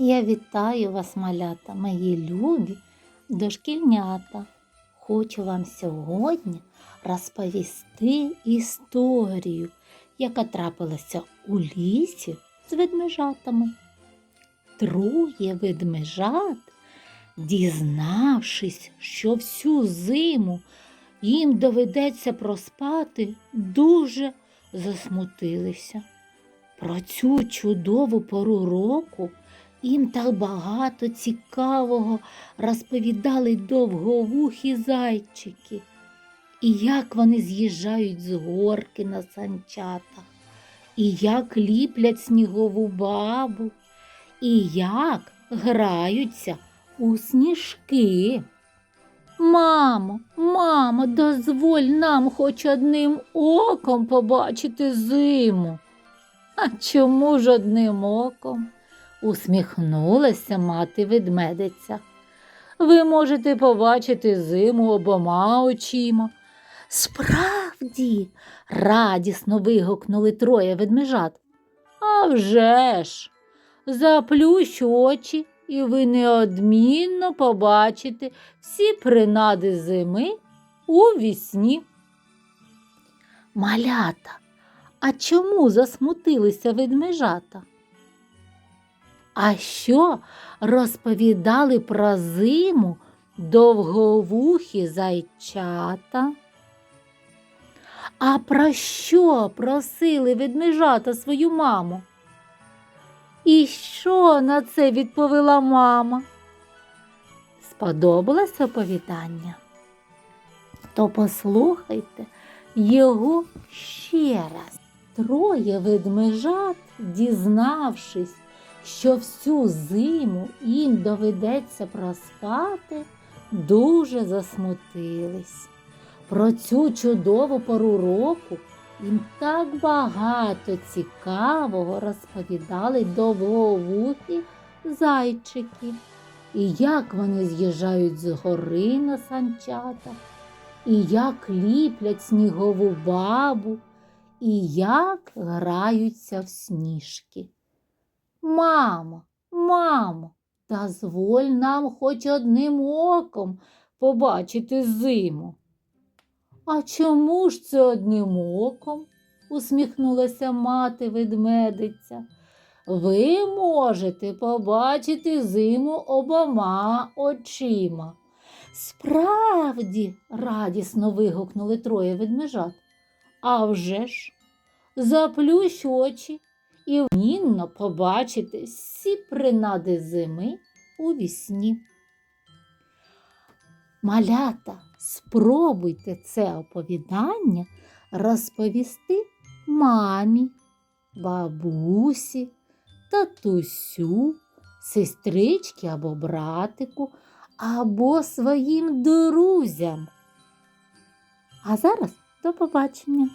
Я вітаю вас, малята, мої любі дошкільнята. Хочу вам сьогодні розповісти історію, яка трапилася у лісі з ведмежатами. Троє ведмежат, дізнавшись, що всю зиму їм доведеться проспати, дуже засмутилися. Про цю чудову пору року їм так багато цікавого розповідали довговухі зайчики, і як вони з'їжджають з горки на санчатах, і як ліплять снігову бабу, і як граються у сніжки. Мамо, мамо, дозволь нам хоч одним оком побачити зиму. А чому ж одним оком? Усміхнулася мати ведмедиця. Ви можете побачити зиму обома очима. Справді, радісно вигукнули троє ведмежат. «А вже ж! Заплющ очі, і ви неодмінно побачите всі принади зими у вісні. Малята, а чому засмутилися ведмежата? А що розповідали про зиму довговухі зайчата? А про що просили ведмежата свою маму? І що на це відповіла мама? Сподобалось оповідання? То послухайте його ще раз. Троє ведмежат, дізнавшись, що всю зиму їм доведеться проспати, дуже засмутились. Про цю чудову пору року їм так багато цікавого розповідали довговухі зайчики, і як вони з'їжджають з гори на санчатах, і як ліплять снігову бабу, і як граються в сніжки. Мамо, мамо, дозволь нам хоч одним оком побачити зиму. А чому ж це одним оком? усміхнулася мати ведмедиця. Ви можете побачити зиму обома очима. Справді, радісно вигукнули троє ведмежат. А вже ж, заплющ очі і вмінно побачити всі принади зими у вісні. Малята, спробуйте це оповідання розповісти мамі, бабусі, татусю, сестричці або братику, або своїм друзям. А зараз до побачення!